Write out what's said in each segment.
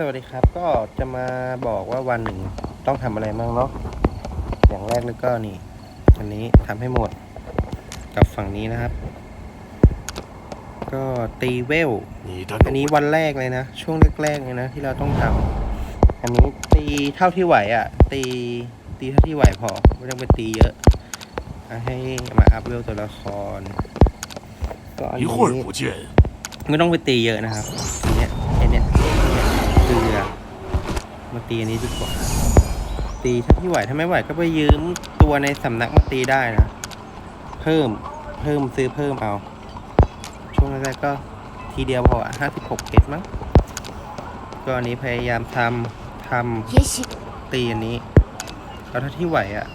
สวัสดีครับก็จะมาบอกว่าวันหนึ่งต้องทำอะไรบ้างเนาะอย่างแรกนี่ก็นี่ อันนี้ทำให้หมดกับฝั่งนี้นะครับ ก็ตีเวลอันนี้วันแรกเลยนะ ช่วงแรกๆเลยนะ ที่เราต้องทำ อันนี้ตีเท่าที่ไหวอะ่ะ ตีตีเท่าที่ไหวพอไม่ต้องไปตีเยอะให้มาอัพเวลตัวละครก็อันนี้ไม่ต้องไปตีเยอะนะครับเนี้ย ตีอันนี้ดีกว่า ตีถ้าที่ไหวถ้าไม่ไหวก็ไปยืมตัวในสำนักมาตีได้นะ เพิ่มเพิ่มซื้อเพิ่มเอา ช่วงแรกก็ทีเดียวพอห้าสิบหกเพชรมั้งก็อันนี้พยายามทำทำตีอันนี้แล้วถ้าที่ไหวอะ่ะ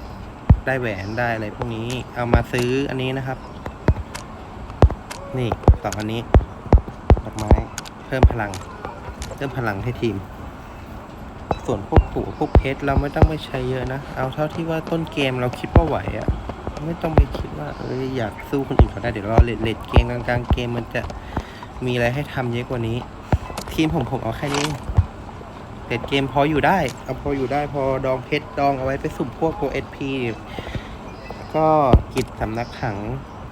ได้แหวนได้อะไรพวกนี้ เอามาซื้ออันนี้นะครับ นี่สออันนี้ดอกไม้ เพิ่มพลัง เพิ่มพลังให้ทีม ส่วนพวกตั๋วพวกเพชรเราไม่ต้องไปใช้เยอะนะ เอาเท่าที่ว่าต้นเกมเราคิดว่าไหวอะ่ะ ไม่ต้องไปคิดว่าเอออยากสู้คนอื่นเขาได้เดี๋ยวรอเลดเลดเกมกลางๆเกมมันจะมีอะไรให้ทำเยอะกว่านี้ ทีมผมผมเอาแค่นี้เลดเกมพออยู่ได้เอาพออยู่ได้พอดองเพชรดองเอาไว้ไปสุ่มพวกตัวเอสพีก็กิจสำนักขัง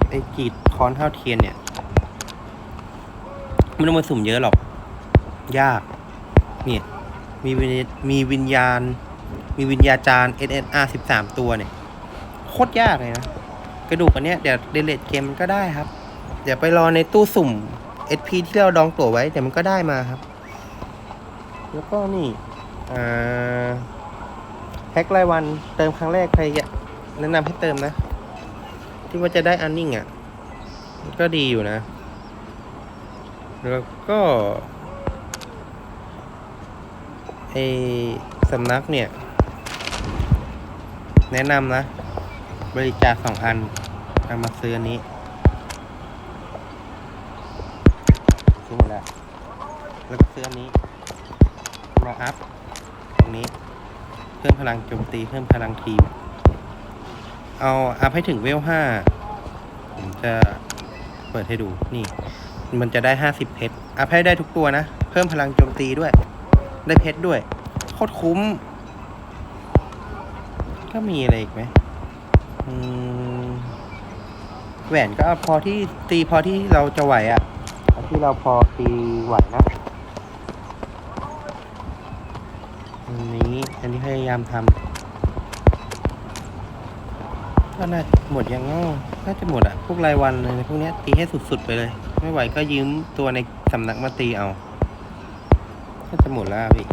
ไอ้กิจคอนเท่าเทียนเนี่ยไม่ต้องมาสุ่มเยอะหรอก ยาก เนี่ย มีวิญมีวิญญาณ มีวิญญาจารย์ SSR สิบสามตัวเนี่ย โคตรยากเลยนะ กระดูกอันเนี้ยเดี๋ยวเดเลตเกมมันก็ได้ครับ เดี๋ยวไปรอในตู้สุ่ม SP ที่เราดองตั๋วไว้เดี๋ยวมันก็ได้มาครับ แล้วก็นี่อ่าแพ็ครายวันเติมครั้งแรกใครอยากแนะนำให้เติมนะ ที่ว่าจะได้อันนิ่งอะ ก็ดีอยู่นะ แล้วก็ ไอสำนักเนี่ย แนะนำนะ บริจาคสองอันเอามาซื้ออันนี้ซื้อหมดแล้วแล้วก็ซื้ออันนี้มาอัพตรงนี้เพิ่มพลังโจมตีเพิ่มพลังทีม เอาอัพให้ถึงเวลห้าผมจะเปิดให้ดูนี่ มันจะได้ห้าสิบเพชรอัพให้ได้ทุกตัวนะ เพิ่มพลังโจมตีด้วย ได้เพชรด้วย โคตรคุ้ม ก็มีอะไรอีกไหมอืมแหวนก็เอาพอที่ตีพอที่เราจะไหวอะ่ะเอาที่เราพอตีไหวนะอันนี้อันนี้พยายามทำก็น่าหมดยังง้อน่าจะหมดอะพวกรายวันเลยพวกเนี้ยตีให้สุดๆไปเลย ไม่ไหวก็ยืมตัวในสำนักมาตีเอา ก็จะหมดแล้วพี่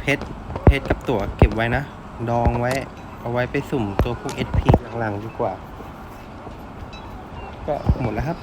เพชรเพชรกับตั๋วเก็บไว้นะ ดองไว้ เอาไว้ไปสุ่มตัวพวก SP หลังๆดีกว่า ก็หมดแล้วครับ